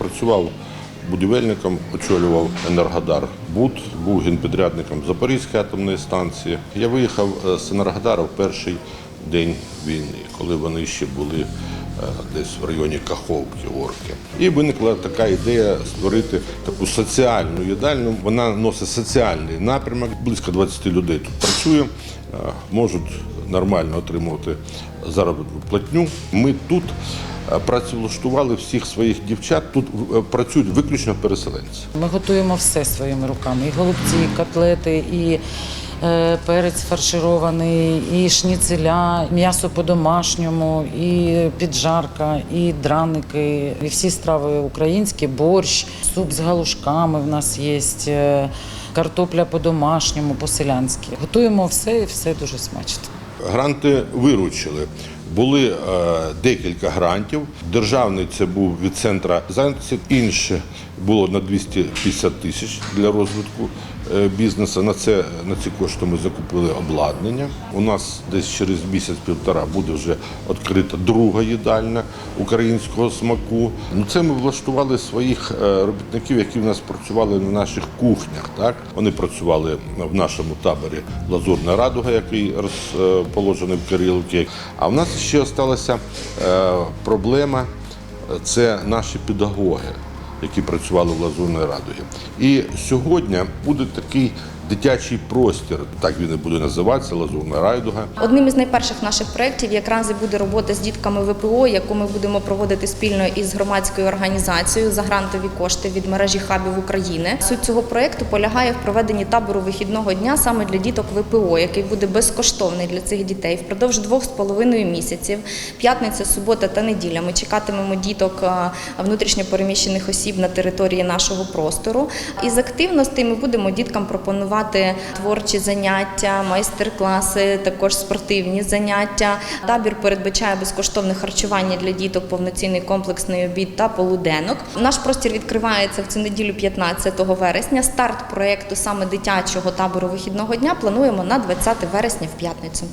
Працював будівельником, очолював Енергодар Буд, був генпідрядником Запорізької атомної станції. Я виїхав е, з Енергодара в перший день війни, коли вони ще були е, десь в районі Каховки, Орки. І виникла така ідея створити таку соціальну їдальню. Вона носить соціальний напрямок. Близько 20 людей тут працює, е, можуть нормально отримувати заробітну платню. Ми тут працевлаштували всіх своїх дівчат. Тут е, працюють виключно переселенці. Ми готуємо все своїми руками: і голубці, і котлети, і е, перець фарширований, і шніцеля, м'ясо по-домашньому, і піджарка, і драники, і всі страви українські, борщ, суп з галушками в нас є. е, Картопля по-домашньому, по-селянськи. Готуємо все і все дуже смачно. Гранти виручили. Були е, декілька грантів. Державний це був від центра зайнятості. Інше було на 250 тисяч для розвитку е, бізнесу. На це на ці кошти ми закупили обладнання. У нас десь через місяць-півтора буде вже відкрита друга їдальня українського смаку. Ну це ми влаштували своїх е, робітників, які в нас працювали на наших кухнях. Так вони працювали в нашому таборі Лазурна Радуга, який розположений в Кирилівці. А в нас ще залишилася е, проблема це наші педагоги, які працювали в Лазурної Радуги. І сьогодні буде такий дитячий простір, так він і буде називатися Лазурна Радуга. Одним із найперших наших проєктів якраз і буде робота з дітками ВПО, яку ми будемо проводити спільно із громадською організацією за грантові кошти від мережі хабів України. Суть цього проєкту полягає в проведенні табору вихідного дня саме для діток ВПО, який буде безкоштовний для цих дітей впродовж двох з половиною місяців. П'ятниця, субота та неділя. Ми чекатимемо діток а, внутрішньопереміщених осіб на території нашого простору. Із активностей ми будемо діткам пропонувати творчі заняття, майстер-класи, також спортивні заняття. Табір передбачає безкоштовне харчування для діток, повноцінний комплексний обід та полуденок. Наш простір відкривається в цю неділю 15 вересня. Старт проєкту саме дитячого табору вихідного дня плануємо на 20 вересня в п'ятницю.